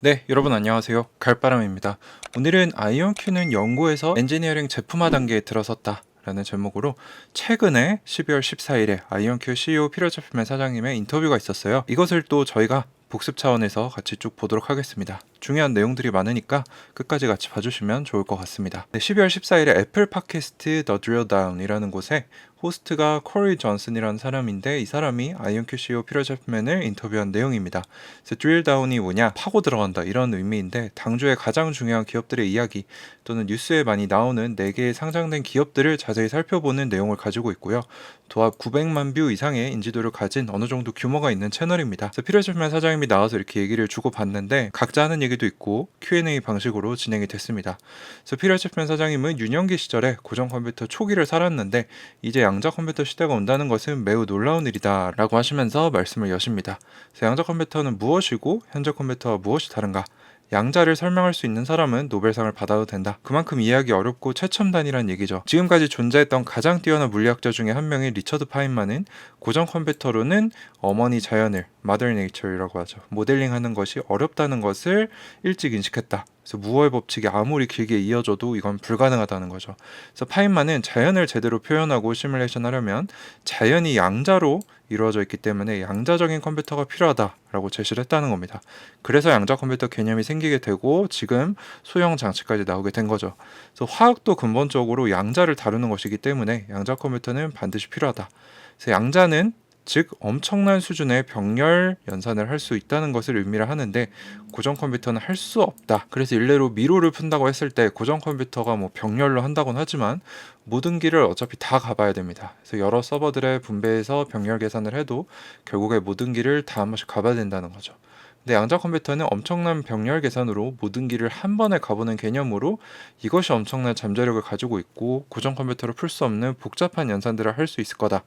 네, 여러분 안녕하세요. 갈바람입니다. 오늘은 아이온큐는 연구에서 엔지니어링 제품화 단계에 들어섰다. 라는 제목으로 최근에 12월 14일에 아이온큐 CEO 피러 제품의 사장님의 인터뷰가 있었어요. 이것을 또 저희가 복습 차원에서 같이 쭉 보도록 하겠습니다. 중요한 내용들이 많으니까 끝까지 같이 봐주시면 좋을 것 같습니다. 네, 12월 14일에 애플 팟캐스트 The Drill Down이라는 곳에 호스트가 코리 존슨이라는 사람인데 이 사람이 아이언큐 CEO 피러 제프맨을 인터뷰한 내용입니다. 그래서 드릴 다운이 뭐냐 파고 들어간다 이런 의미인데 당주의 가장 중요한 기업들의 이야기 또는 뉴스에 많이 나오는 4개의 상장된 기업들을 자세히 살펴보는 내용을 가지고 있고요. 도합 900만 뷰 이상의 인지도를 가진 어느 정도 규모가 있는 채널입니다. 그래서 피러 제프맨 사장님이 나와서 이렇게 얘기를 주고 받는데 각자 하는 도 있고 Q&A 방식으로 진행이 됐습니다. 그래서 제프맨 사장님은 유년기 시절에 고정 컴퓨터 초기를 살았는데 이제 양자 컴퓨터 시대가 온다는 것은 매우 놀라운 일이다 라고 하시면서 말씀을 여십니다. 양자 컴퓨터는 무엇이고 현재 컴퓨터와 무엇이 다른가? 양자를 설명할 수 있는 사람은 노벨상을 받아도 된다. 그만큼 이해하기 어렵고 최첨단이란 얘기죠. 지금까지 존재했던 가장 뛰어난 물리학자 중에 한 명인 리처드 파인만은 고정 컴퓨터로는 어머니 자연을 mother nature이라고 하죠. 모델링하는 것이 어렵다는 것을 일찍 인식했다. 그래서 무어의 법칙이 아무리 길게 이어져도 이건 불가능하다는 거죠. 그래서 파인만은 자연을 제대로 표현하고 시뮬레이션 하려면 자연이 양자로 이루어져 있기 때문에 양자적인 컴퓨터가 필요하다라고 제시를 했다는 겁니다. 그래서 양자 컴퓨터 개념이 생기게 되고 지금 소형 장치까지 나오게 된 거죠. 그래서 화학도 근본적으로 양자를 다루는 것이기 때문에 양자 컴퓨터는 반드시 필요하다. 그래서 양자는 즉 엄청난 수준의 병렬 연산을 할 수 있다는 것을 의미를 하는데 고정 컴퓨터는 할 수 없다. 그래서 일례로 미로를 푼다고 했을 때 고정 컴퓨터가 뭐 병렬로 한다고는 하지만 모든 길을 어차피 다 가봐야 됩니다. 그래서 여러 서버들의 분배해서 병렬 계산을 해도 결국에 모든 길을 다 한 번씩 가봐야 된다는 거죠. 근데 양자 컴퓨터는 엄청난 병렬 계산으로 모든 길을 한 번에 가보는 개념으로 이것이 엄청난 잠재력을 가지고 있고 고정 컴퓨터로 풀 수 없는 복잡한 연산들을 할 수 있을 거다.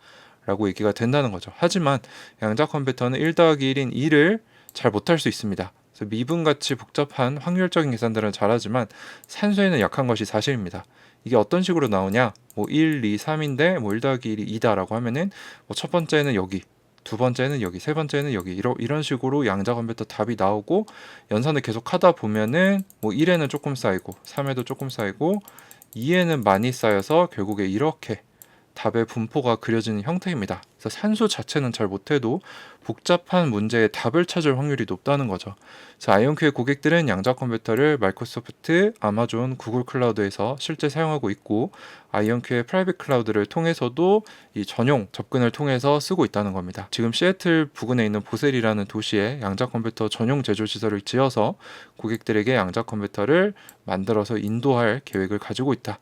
라고 얘기가 된다는 거죠. 하지만 양자 컴퓨터는 1 더하기 1인 2를 잘 못할 수 있습니다. 그래서 미분같이 복잡한 확률적인 계산들은 잘하지만 산수에는 약한 것이 사실입니다. 이게 어떤 식으로 나오냐? 뭐 1, 2, 3인데 뭐 1 더하기 1이 2다라고 하면은 뭐 첫 번째는 여기, 두 번째는 여기, 세 번째는 여기 이런 이런 식으로 양자 컴퓨터 답이 나오고 연산을 계속 하다 보면은 뭐 1에는 조금 쌓이고 3에도 조금 쌓이고 2에는 많이 쌓여서 결국에 이렇게 답의 분포가 그려지는 형태입니다. 그래서 산수 자체는 잘 못해도 복잡한 문제의 답을 찾을 확률이 높다는 거죠. 그래서 아이온큐의 고객들은 양자 컴퓨터를 마이크로소프트, 아마존, 구글 클라우드에서 실제 사용하고 있고 아이온큐의 프라이빗 클라우드를 통해서도 이 전용 접근을 통해서 쓰고 있다는 겁니다. 지금 시애틀 부근에 있는 보셀이라는 도시에 양자 컴퓨터 전용 제조 시설을 지어서 고객들에게 양자 컴퓨터를 만들어서 인도할 계획을 가지고 있다.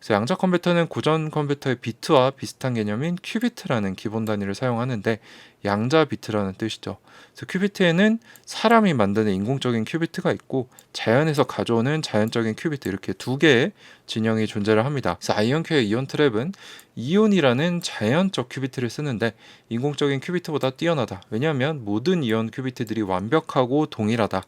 그래서 양자 컴퓨터는 고전 컴퓨터의 비트와 비슷한 개념인 큐비트라는 기본 단위를 사용하는데 양자 비트라는 뜻이죠. 그래서 큐비트에는 사람이 만드는 인공적인 큐비트가 있고 자연에서 가져오는 자연적인 큐비트 이렇게 두 개의 진영이 존재를 합니다. 그래서 아이언큐의 이온 트랩은 이온이라는 자연적 큐비트를 쓰는데 인공적인 큐비트보다 뛰어나다. 왜냐하면 모든 이온 큐비트들이 완벽하고 동일하다.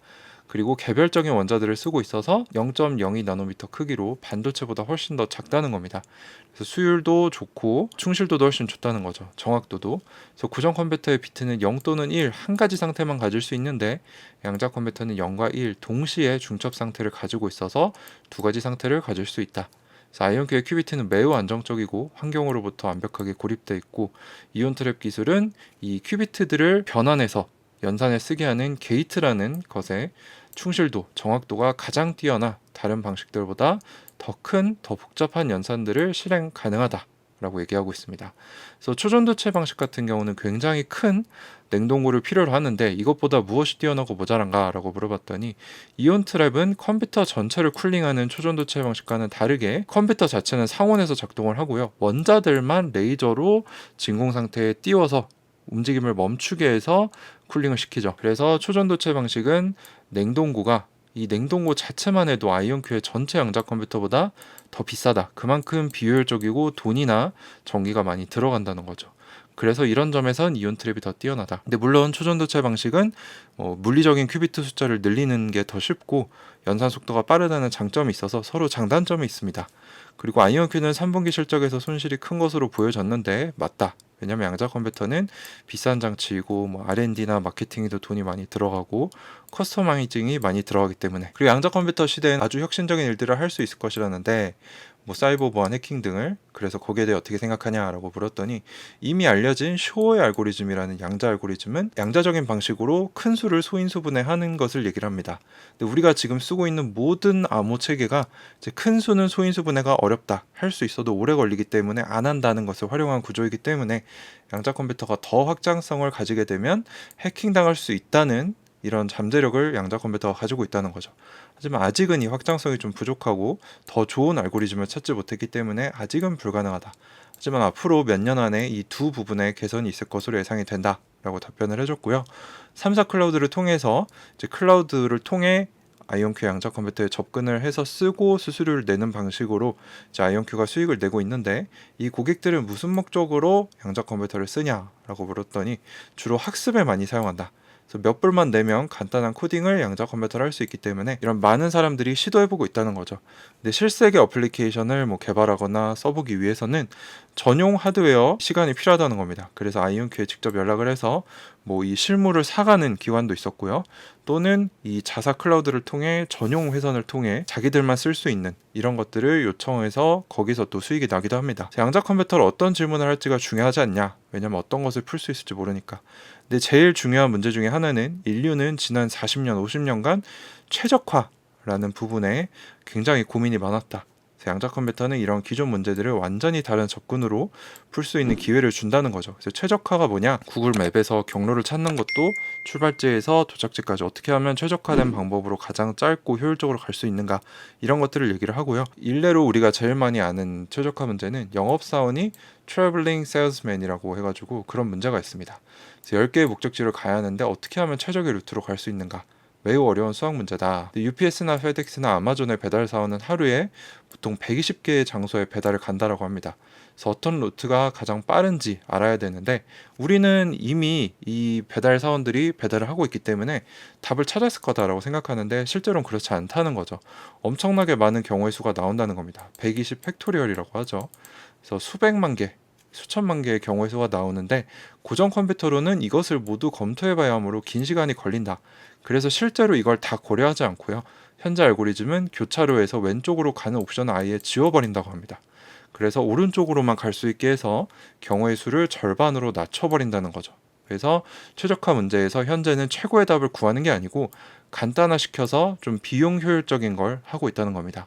그리고 개별적인 원자들을 쓰고 있어서 0.02 나노미터 크기로 반도체보다 훨씬 더 작다는 겁니다. 그래서 수율도 좋고 충실도도 훨씬 좋다는 거죠. 정확도도. 그래서 구정 컴퓨터의 비트는 0 또는 1 한 가지 상태만 가질 수 있는데 양자 컴퓨터는 0과 1 동시에 중첩 상태를 가지고 있어서 두 가지 상태를 가질 수 있다. 아이온큐의 큐비트는 매우 안정적이고 환경으로부터 완벽하게 고립되어 있고 이온 트랩 기술은 이 큐비트들을 변환해서 연산에 쓰게 하는 게이트라는 것에 충실도, 정확도가 가장 뛰어나 다른 방식들보다 더 큰, 더 복잡한 연산들을 실행 가능하다. 라고 얘기하고 있습니다. 그래서 초전도체 방식 같은 경우는 굉장히 큰 냉동고를 필요로 하는데 이것보다 무엇이 뛰어나고 모자란가 라고 물어봤더니 이온 트랩은 컴퓨터 전체를 쿨링하는 초전도체 방식과는 다르게 컴퓨터 자체는 상온에서 작동을 하고요. 원자들만 레이저로 진공 상태에 띄워서 움직임을 멈추게 해서 쿨링을 시키죠. 그래서 초전도체 방식은 냉동고가 이 냉동고 자체만 해도 아이온큐의 전체 양자 컴퓨터보다 더 비싸다. 그만큼 비효율적이고 돈이나 전기가 많이 들어간다는 거죠. 그래서 이런 점에선 이온 트랩이 더 뛰어나다. 근데 물론 초전도체 방식은 뭐 물리적인 큐비트 숫자를 늘리는 게 더 쉽고 연산 속도가 빠르다는 장점이 있어서 서로 장단점이 있습니다. 그리고 아이온큐는 3분기 실적에서 손실이 큰 것으로 보여졌는데 맞다. 왜냐면 양자 컴퓨터는 비싼 장치이고 뭐 R&D나 마케팅에도 돈이 많이 들어가고 커스터마이징이 많이 들어가기 때문에 그리고 양자 컴퓨터 시대엔 아주 혁신적인 일들을 할 수 있을 것이라는데 뭐 사이버 보안 해킹 등을 그래서 거기에 대해 어떻게 생각하냐라고 물었더니 이미 알려진 쇼어의 알고리즘이라는 양자 알고리즘은 양자적인 방식으로 큰 수를 소인수 분해 하는 것을 얘기를 합니다. 근데 우리가 지금 쓰고 있는 모든 암호 체계가 이제 큰 수는 소인수 분해가 어렵다 할 수 있어도 오래 걸리기 때문에 안 한다는 것을 활용한 구조이기 때문에 양자 컴퓨터가 더 확장성을 가지게 되면 해킹 당할 수 있다는 이런 잠재력을 양자 컴퓨터가 가지고 있다는 거죠. 하지만 아직은 이 확장성이 좀 부족하고 더 좋은 알고리즘을 찾지 못했기 때문에 아직은 불가능하다. 하지만 앞으로 몇 년 안에 이 두 부분에 개선이 있을 것으로 예상이 된다 라고 답변을 해줬고요. 3사 클라우드를 통해서 이제 클라우드를 통해 아이온큐 양자 컴퓨터에 접근을 해서 쓰고 수수료를 내는 방식으로 이제 아이온큐가 수익을 내고 있는데 이 고객들은 무슨 목적으로 양자 컴퓨터를 쓰냐라고 물었더니 주로 학습에 많이 사용한다. 몇 불만 내면 간단한 코딩을 양자 컴퓨터로 할 수 있기 때문에 이런 많은 사람들이 시도해보고 있다는 거죠. 근데 실세계 어플리케이션을 뭐 개발하거나 써보기 위해서는 전용 하드웨어 시간이 필요하다는 겁니다. 그래서 아이온큐에 직접 연락을 해서 뭐 이 실물을 사가는 기관도 있었고요. 또는 이 자사 클라우드를 통해 전용 회선을 통해 자기들만 쓸 수 있는 이런 것들을 요청해서 거기서 또 수익이 나기도 합니다. 양자 컴퓨터를 어떤 질문을 할지가 중요하지 않냐? 왜냐면 어떤 것을 풀 수 있을지 모르니까. 근데 제일 중요한 문제 중에 하나는 인류는 지난 40년, 50년간 최적화라는 부분에 굉장히 고민이 많았다. 양자 컴퓨터는 이런 기존 문제들을 완전히 다른 접근으로 풀 수 있는 기회를 준다는 거죠. 그래서 최적화가 뭐냐? 구글 맵에서 경로를 찾는 것도 출발지에서 도착지까지 어떻게 하면 최적화된 방법으로 가장 짧고 효율적으로 갈 수 있는가 이런 것들을 얘기를 하고요. 일례로 우리가 제일 많이 아는 최적화 문제는 영업사원이 트래블링 세일즈맨이라고 해가지고 그런 문제가 있습니다. 그래서 10개의 목적지를 가야 하는데 어떻게 하면 최적의 루트로 갈 수 있는가 매우 어려운 수학 문제다. UPS나 페덱스나 아마존의 배달 사원은 하루에 보통 120개의 장소에 배달을 간다라고 합니다. 그래서 어떤 루트가 가장 빠른지 알아야 되는데 우리는 이미 이 배달 사원들이 배달을 하고 있기 때문에 답을 찾았을 거다라고 생각하는데 실제로는 그렇지 않다는 거죠. 엄청나게 많은 경우의 수가 나온다는 겁니다. 120 팩토리얼이라고 하죠. 그래서 수백만 개, 수천만 개의 경우의 수가 나오는데 고정 컴퓨터로는 이것을 모두 검토해봐야 하므로 긴 시간이 걸린다. 그래서 실제로 이걸 다 고려하지 않고요. 현재 알고리즘은 교차로에서 왼쪽으로 가는 옵션을 아예 지워버린다고 합니다. 그래서 오른쪽으로만 갈 수 있게 해서 경우의 수를 절반으로 낮춰버린다는 거죠. 그래서 최적화 문제에서 현재는 최고의 답을 구하는 게 아니고 간단화시켜서 좀 비용 효율적인 걸 하고 있다는 겁니다.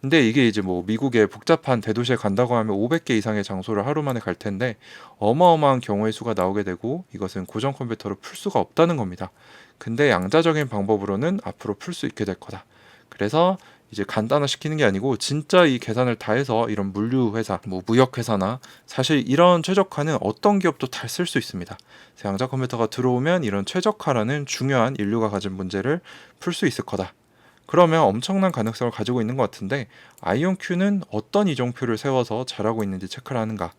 근데 이게 이제 뭐 미국의 복잡한 대도시에 간다고 하면 500개 이상의 장소를 하루 만에 갈 텐데 어마어마한 경우의 수가 나오게 되고 이것은 고정 컴퓨터로 풀 수가 없다는 겁니다. 근데 양자적인 방법으로는 앞으로 풀 수 있게 될 거다. 그래서 이제 간단화 시키는 게 아니고 진짜 이 계산을 다 해서 이런 물류 회사, 뭐 무역 회사나 사실 이런 최적화는 어떤 기업도 다 쓸 수 있습니다. 양자 컴퓨터가 들어오면 이런 최적화라는 중요한 인류가 가진 문제를 풀 수 있을 거다. 그러면 엄청난 가능성을 가지고 있는 것 같은데 아이온큐는 어떤 이정표를 세워서 잘하고 있는지 체크를 하는가?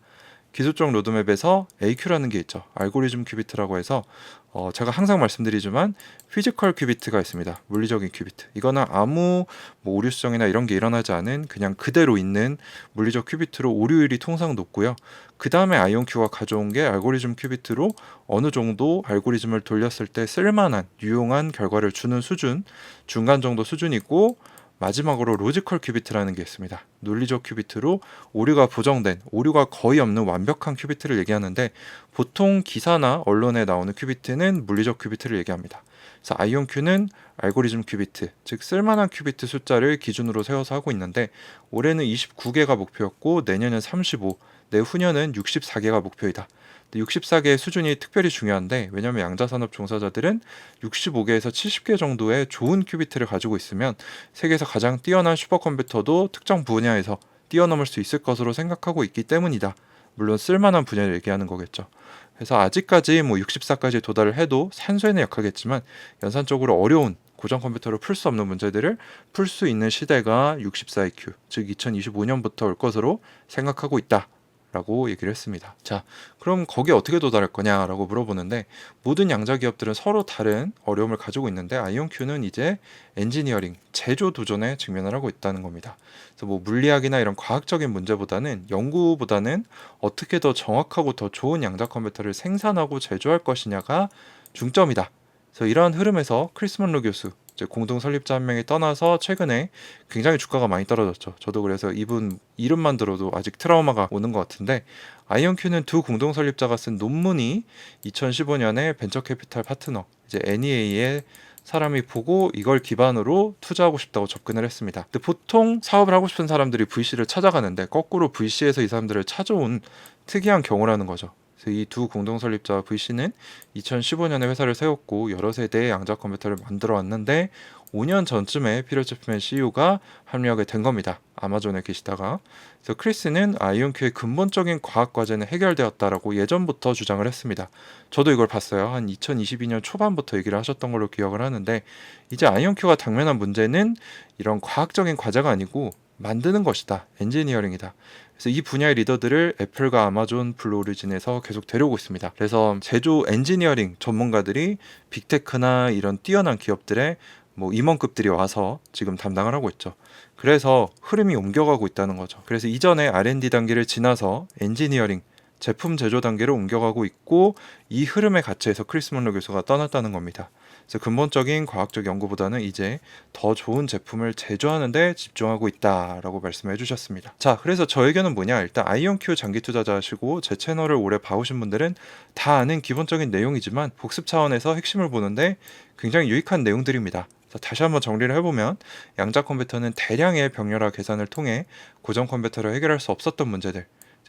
기술적 로드맵에서 AQ라는 게 있죠. 알고리즘 큐비트라고 해서 어, 제가 항상 말씀드리지만 피지컬 큐비트가 있습니다. 물리적인 큐비트. 이거는 아무 뭐 오류 수정이나 이런 게 일어나지 않은 그냥 그대로 있는 물리적 큐비트로 오류율이 통상 높고요. 그 다음에 아이온큐가 가져온 게 알고리즘 큐비트로 어느 정도 알고리즘을 돌렸을 때 쓸만한 유용한 결과를 주는 수준, 중간 정도 수준이고 마지막으로 로지컬 큐비트라는 게 있습니다. 논리적 큐비트로 오류가 보정된, 오류가 거의 없는 완벽한 큐비트를 얘기하는데 보통 기사나 언론에 나오는 큐비트는 물리적 큐비트를 얘기합니다. 그래서 아이온큐는 알고리즘 큐비트, 즉 쓸만한 큐비트 숫자를 기준으로 세워서 하고 있는데 올해는 29개가 목표였고 내년은 35, 내후년은 64개가 목표이다. 64개의 수준이 특별히 중요한데 왜냐하면 양자산업 종사자들은 65개에서 70개 정도의 좋은 큐비트를 가지고 있으면 세계에서 가장 뛰어난 슈퍼컴퓨터도 특정 분야에서 뛰어넘을 수 있을 것으로 생각하고 있기 때문이다. 물론 쓸만한 분야를 얘기하는 거겠죠. 그래서 아직까지 뭐 64까지 도달을 해도 산수에는 약하겠지만 연산적으로 어려운 고정 컴퓨터로 풀 수 없는 문제들을 풀 수 있는 시대가 64EQ, 즉 2025년부터 올 것으로 생각하고 있다. 라고 얘기를 했습니다. 자, 그럼 거기에 어떻게 도달할 거냐라고 물어보는데 모든 양자 기업들은 서로 다른 어려움을 가지고 있는데 아이온큐는 이제 엔지니어링, 제조 도전에 직면을 하고 있다는 겁니다. 그래서 뭐 물리학이나 이런 과학적인 문제보다는 연구보다는 어떻게 더 정확하고 더 좋은 양자 컴퓨터를 생산하고 제조할 것이냐가 중점이다. 그래서 이러한 흐름에서 크리스 먼로 교수 공동 설립자 한 명이 떠나서 최근에 굉장히 주가가 많이 떨어졌죠. 저도 그래서 이분 이름만 들어도 아직 트라우마가 오는 것 같은데 아이언큐는 두 공동 설립자가 쓴 논문이 2015년에 벤처 캐피탈 파트너 이제 NEA의 사람이 보고 이걸 기반으로 투자하고 싶다고 접근을 했습니다. 근데 보통 사업을 하고 싶은 사람들이 VC를 찾아가는데 거꾸로 VC에서 이 사람들을 찾아온 특이한 경우라는 거죠. 이 두 공동 설립자 VC는 2015년에 회사를 세웠고 여러 세대의 양자 컴퓨터를 만들어 왔는데 5년 전쯤에 피터 제프맨 CEO가 합류하게 된 겁니다. 아마존에 계시다가 그래서 크리스는 아이온큐의 근본적인 과학 과제는 해결되었다라고 예전부터 주장을 했습니다. 저도 이걸 봤어요. 한 2022년 초반부터 얘기를 하셨던 걸로 기억을 하는데 이제 아이온큐가 당면한 문제는 이런 과학적인 과제가 아니고 만드는 것이다. 엔지니어링이다. 그래서 이 분야의 리더들을 애플과 아마존, 블루오리진에서 계속 데려오고 있습니다. 그래서 제조 엔지니어링 전문가들이 빅테크나 이런 뛰어난 기업들의 뭐 임원급들이 와서 지금 담당을 하고 있죠. 그래서 흐름이 옮겨가고 있다는 거죠. 그래서 이전에 R&D 단계를 지나서 엔지니어링 제품 제조 단계로 옮겨가고 있고 이 흐름에 갇혀서 크리스 먼로 교수가 떠났다는 겁니다. 그래서 근본적인 과학적 연구보다는 이제 더 좋은 제품을 제조하는 데 집중하고 있다라고 말씀해 주셨습니다. 자, 그래서 저 의견은 뭐냐? 일단 아이온큐 장기 투자자시고 제 채널을 오래 봐오신 분들은 다 아는 기본적인 내용이지만 복습 차원에서 핵심을 보는데 굉장히 유익한 내용들입니다. 다시 한번 정리를 해보면 양자 컴퓨터는 대량의 병렬화 계산을 통해 고정 컴퓨터로 해결할 수 없었던 문제들,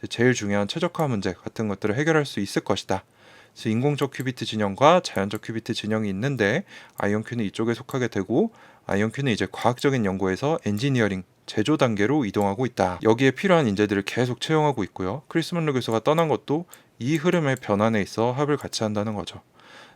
제일 중요한 최적화 문제 같은 것들을 해결할 수 있을 것이다. 그래서 인공적 큐비트 진영과 자연적 큐비트 진영이 있는데 아이온큐는 이쪽에 속하게 되고 아이온큐는 이제 과학적인 연구에서 엔지니어링 제조 단계로 이동하고 있다. 여기에 필요한 인재들을 계속 채용하고 있고요. 크리스 먼로 교수가 떠난 것도 이 흐름의 변환에 있어 합을 같이 한다는 거죠.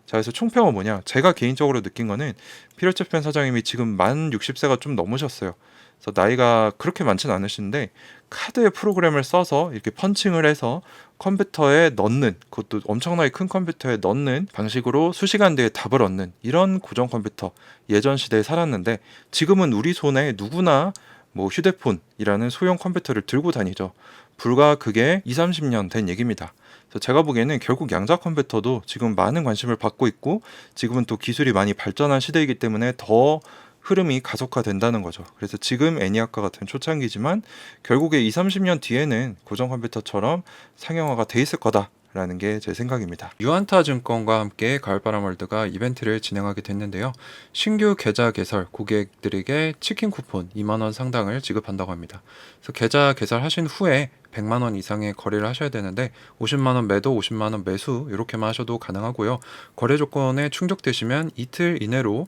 자, 그래서 총평은 뭐냐? 제가 개인적으로 느낀 거는 피러체펜 사장님이 지금 만 60세가 좀 넘으셨어요. 그래서 나이가 그렇게 많지는 않으신데 카드의 프로그램을 써서 이렇게 펀칭을 해서 컴퓨터에 넣는 그것도 엄청나게 큰 컴퓨터에 넣는 방식으로 수시간 뒤에 답을 얻는 이런 고정 컴퓨터 예전 시대에 살았는데 지금은 우리 손에 누구나 뭐 휴대폰이라는 소형 컴퓨터를 들고 다니죠. 불과 그게 2, 30년 된 얘기입니다. 제가 보기에는 결국 양자 컴퓨터도 지금 많은 관심을 받고 있고 지금은 또 기술이 많이 발전한 시대이기 때문에 더 흐름이 가속화된다는 거죠. 그래서 지금 애니아카 같은 초창기지만 결국에 2, 30년 뒤에는 고정 컴퓨터처럼 상용화가 돼 있을 거다. 라는 게 제 생각입니다. 유안타 증권과 함께 가을바람 월드가 이벤트를 진행하게 됐는데요. 신규 계좌 개설 고객들에게 치킨 쿠폰 2만 원 상당을 지급한다고 합니다. 그래서 계좌 개설하신 후에 100만 원 이상의 거래를 하셔야 되는데 50만 원 매도, 50만 원 매수 이렇게만 하셔도 가능하고요. 거래 조건에 충족되시면 이틀 이내로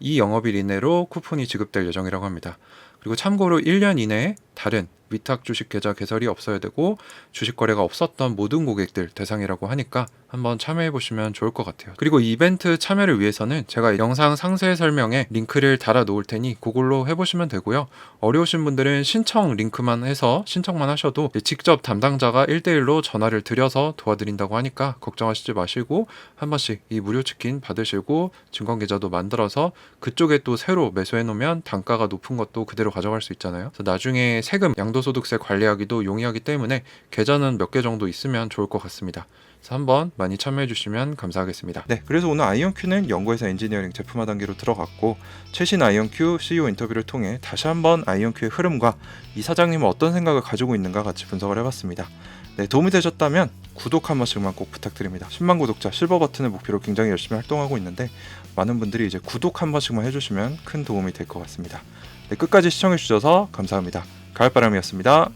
이 영업일 이내로 쿠폰이 지급될 예정이라고 합니다. 그리고 참고로 1년 이내에 다른 위탁 주식 계좌 개설이 없어야 되고 주식 거래가 없었던 모든 고객들 대상이라고 하니까 한번 참여해 보시면 좋을 것 같아요. 그리고 이벤트 참여를 위해서는 제가 영상 상세 설명에 링크를 달아 놓을 테니 그걸로 해 보시면 되고요. 어려우신 분들은 신청 링크만 해서 신청만 하셔도 직접 담당자가 1대1로 전화를 드려서 도와드린다고 하니까 걱정하시지 마시고 한 번씩 이 무료 치킨 받으시고 증권 계좌도 만들어서 그쪽에 또 새로 매수해 놓으면 단가가 높은 것도 그대로 가져갈 수 있잖아요. 그래서 나중에 세금 양 도소득세 관리하기도 용이하기 때문에 계좌는 몇 개 정도 있으면 좋을 것 같습니다. 그래서 한번 많이 참여해 주시면 감사하겠습니다. 네, 그래서 오늘 아이언큐는 연구에서 엔지니어링 제품화 단계로 들어갔고 최신 아이언큐 CEO 인터뷰를 통해 다시 한번 아이언큐의 흐름과 이 사장님은 어떤 생각을 가지고 있는가 같이 분석을 해봤습니다. 네, 도움이 되셨다면 구독 한 번씩만 꼭 부탁드립니다. 10만 구독자 실버 버튼을 목표로 굉장히 열심히 활동하고 있는데 많은 분들이 이제 구독 한 번씩만 해주시면 큰 도움이 될 것 같습니다. 네, 끝까지 시청해 주셔서 감사합니다. 가을바람이었습니다.